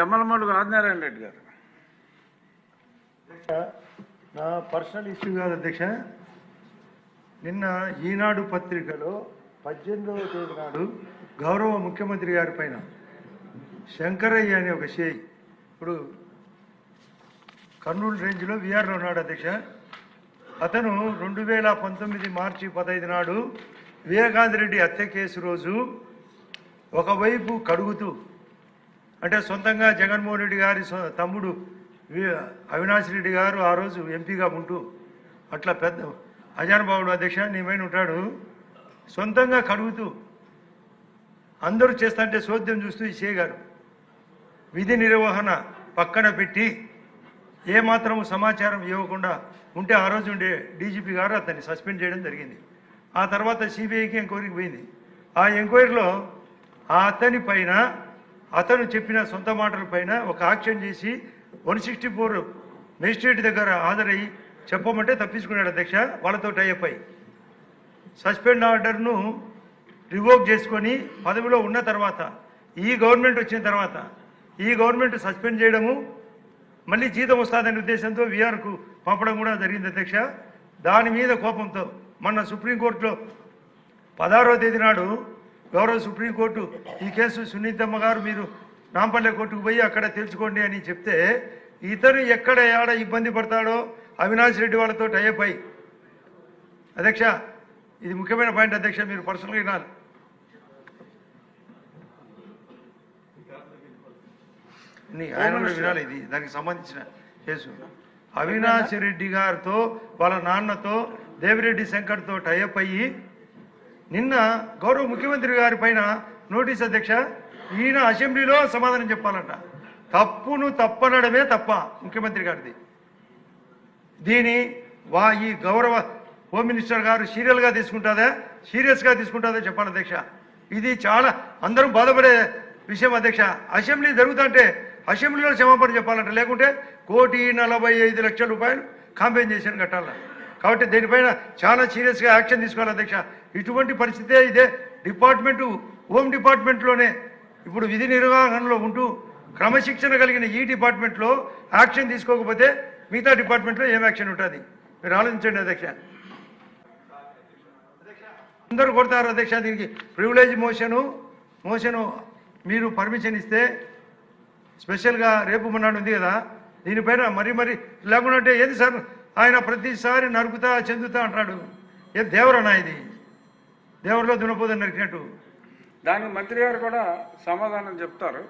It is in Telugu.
జమ్మలమడుగు ఆదినారాయణ రెడ్డి గారు. నా పర్సనల్ ఇష్యూ కాదు అధ్యక్ష. నిన్న ఈనాడు పత్రికలో పద్దెనిమిదవ తేదీ నాడు గౌరవ ముఖ్యమంత్రి గారి పైన శంకరయ్య అనే ఒక షేయ్ ఇప్పుడు కర్నూలు రేంజ్లో విఆర్లో ఉన్నాడు అధ్యక్ష. అతను రెండు వేల పంతొమ్మిది మార్చి పదహైదు నాడు వివేకానంద రెడ్డి హత్య కేసు రోజు ఒకవైపు కడుగుతూ అంటే సొంతంగా జగన్మోహన్ రెడ్డి గారి తమ్ముడు అవినాష్ రెడ్డి గారు ఆ రోజు ఎంపీగా ఉంటూ అట్లా పెద్ద అజానుబాబుడు అధ్యక్ష నీమైన ఉంటాడు సొంతంగా కడుగుతూ అందరూ చేస్తాంటే చోద్యం చూస్తూ ఈ చేయగారు విధి నిర్వహణ పక్కన పెట్టి ఏమాత్రము సమాచారం ఇవ్వకుండా ఉంటే ఆ రోజు ఉండే డీజీపీ గారు అతన్ని సస్పెండ్ చేయడం జరిగింది. ఆ తర్వాత సిబిఐకి ఎంక్వైరీకి పోయింది. ఆ ఎంక్వైరీలో ఆ అతని పైన అతను చెప్పిన సొంత మాటల పైన ఒక యాక్షన్ చేసి వన్ సిక్స్టీ ఫోర్ మెజిస్ట్రేట్ దగ్గర హాజరయ్యి చెప్పమంటే తప్పించుకున్నాడు అధ్యక్ష. వాళ్ళతో టైఅప్ అయి. సస్పెండ్ ఆర్డర్ను రివోక్ చేసుకొని పదవిలో ఉన్న తర్వాత ఈ గవర్నమెంట్ వచ్చిన తర్వాత ఈ గవర్నమెంట్ సస్పెండ్ చేయడము మళ్ళీ జీతం వస్తుందనే ఉద్దేశంతో విఆర్కు పంపడం కూడా జరిగింది అధ్యక్ష. దాని మీద కోపంతో మొన్న సుప్రీంకోర్టులో పదహారవ తేదీ నాడు గౌరవ సుప్రీంకోర్టు ఈ కేసు సునీతమ్మ గారు మీరు నాంపల్లె కోర్టుకు పోయి అక్కడ తెలుసుకోండి అని చెప్తే ఇతను ఎక్కడ ఏడ ఇబ్బంది పడతాడో అవినాష్ రెడ్డి వాళ్ళతో టైప్ అధ్యక్ష ఇది ముఖ్యమైన పాయింట్ అధ్యక్ష మీరు పర్సనల్గా వినాలి. నీ- ఆయన కూడా వినాలి ఇది దానికి సంబంధించిన కేసు. అవినాష్ రెడ్డి గారితో వాళ్ళ నాన్నతో దేవిరెడ్డి శంకర్తో టైప్ అయ్యి నిన్న గౌరవ ముఖ్యమంత్రి గారి పైన నోటీస్ అధ్యక్ష ఈయన అసెంబ్లీలో సమాధానం చెప్పాలంట. తప్పును తప్పనడమే తప్ప ముఖ్యమంత్రి గారిది. దీని వా ఈ గౌరవ హోమ్ మినిస్టర్ గారు సీరియల్గా తీసుకుంటుందా సీరియస్గా తీసుకుంటుందా చెప్పాలి అధ్యక్ష. ఇది చాలా అందరూ బాధపడే విషయం అధ్యక్ష. అసెంబ్లీ జరుగుతుంటే అసెంబ్లీలో క్షమాపణ చెప్పాలంట. లేకుంటే కోటి నలభై ఐదు లక్షల రూపాయలు కాంపెన్సేషన్ కట్టాల కాబట్టి దీనిపైన చాలా సీరియస్గా యాక్షన్ తీసుకోవాలి అధ్యక్ష. ఇటువంటి పరిస్థితే ఇదే డిపార్ట్మెంటు హోమ్ డిపార్ట్మెంట్లోనే ఇప్పుడు విధి నిర్వహణలో ఉంటూ క్రమశిక్షణ కలిగిన ఈ డిపార్ట్మెంట్లో యాక్షన్ తీసుకోకపోతే మిగతా డిపార్ట్మెంట్లో ఏం యాక్షన్ ఉంటుంది? మీరు ఆలోచించండి అధ్యక్ష. అందరూ కొడతారు అధ్యక్ష దీనికి. ప్రివిలేజ్ మోషను మోషను మీరు పర్మిషన్ ఇస్తే స్పెషల్గా రేపు మొన్నాడు ఉంది కదా. దీనిపైన మరీ మరీ లేకుండా అంటే ఏది సార్? ఆయన ప్రతిసారి నరుకుతా చెందుతా అంటాడు ఏ దేవరనా ఇది? దేవరిలో దునపోదని నరికినట్టు. దానికి మంత్రి గారు కూడా సమాధానం చెప్తారు.